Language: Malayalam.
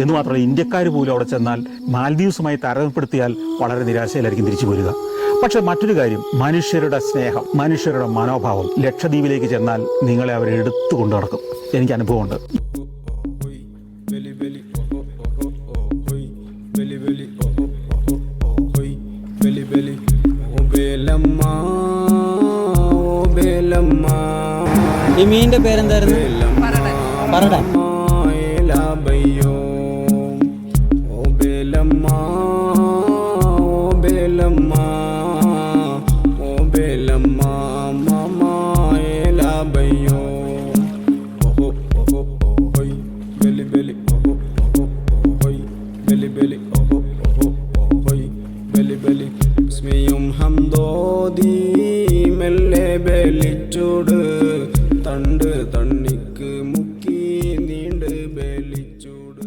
എന്ന് മാത്രമല്ല ഇന്ത്യക്കാർ പോലും അവിടെ ചെന്നാൽ മാൽദീവ്സുമായി താരതമ്യപ്പെടുത്തിയാൽ വളരെ നിരാശയിലായിരിക്കും തിരിച്ചു പോരുക. പക്ഷെ മറ്റൊരു കാര്യം മനുഷ്യരുടെ സ്നേഹം മനുഷ്യരുടെ മനോഭാവം ലക്ഷദ്വീപിലേക്ക് ചെന്നാൽ നിങ്ങളെ അവരെ എടുത്തു കൊണ്ടു നടക്കും. എനിക്ക് അനുഭവമുണ്ട്. Belly പേരെന്തായിരുന്നു? oh oh belly, oh oh oh oh belly belly, oh oh oh oh belly belly. സ്മിയും ഹംദോദി മെല്ലെ ബലിച്ചോട് തണ്ട് തണ്ണിക്ക് മുക്കി നീണ്ട് ബലിച്ചോട്